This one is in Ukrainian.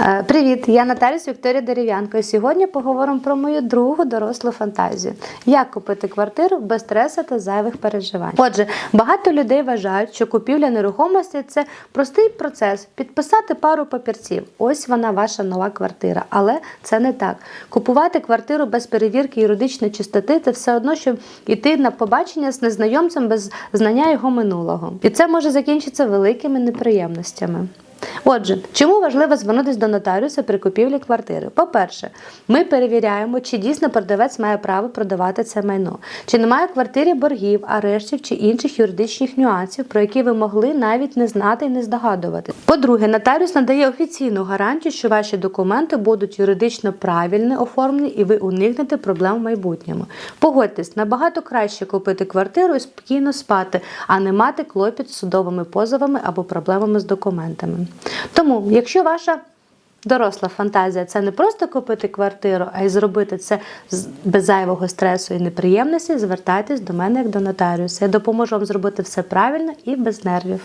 Е, Привіт, я Наталіс Вікторія Дерев'янко. Сьогодні поговоримо про мою другу дорослу фантазію: як купити квартиру без стресу та зайвих переживань. Отже, багато людей вважають, що купівля нерухомості це простий процес підписати пару папірців. Ось вона, ваша нова квартира. Але це не так. Купувати квартиру без перевірки юридичної чистоти це все одно, щоб йти на побачення з незнайомцем без знання його минулого. І це може закінчитися великими неприємностями. Отже, чому важливо звернутися до нотаріуса при купівлі квартири? По-перше, ми перевіряємо, чи дійсно продавець має право продавати це майно, чи немає в квартирі боргів, арештів чи інших юридичних нюансів, про які ви могли навіть не знати і не здогадувати. По-друге, нотаріус надає офіційну гарантію, що ваші документи будуть юридично правильно оформлені і ви уникнете проблем в майбутньому. Погодьтесь, набагато краще купити квартиру і спокійно спати, а не мати клопіт з судовими позовами або проблемами з документами. Тому, якщо ваша доросла фантазія це не просто купити квартиру, а й зробити це без зайвого стресу і неприємності, звертайтесь до мене як до нотаріуса. Я допоможу вам зробити все правильно і без нервів.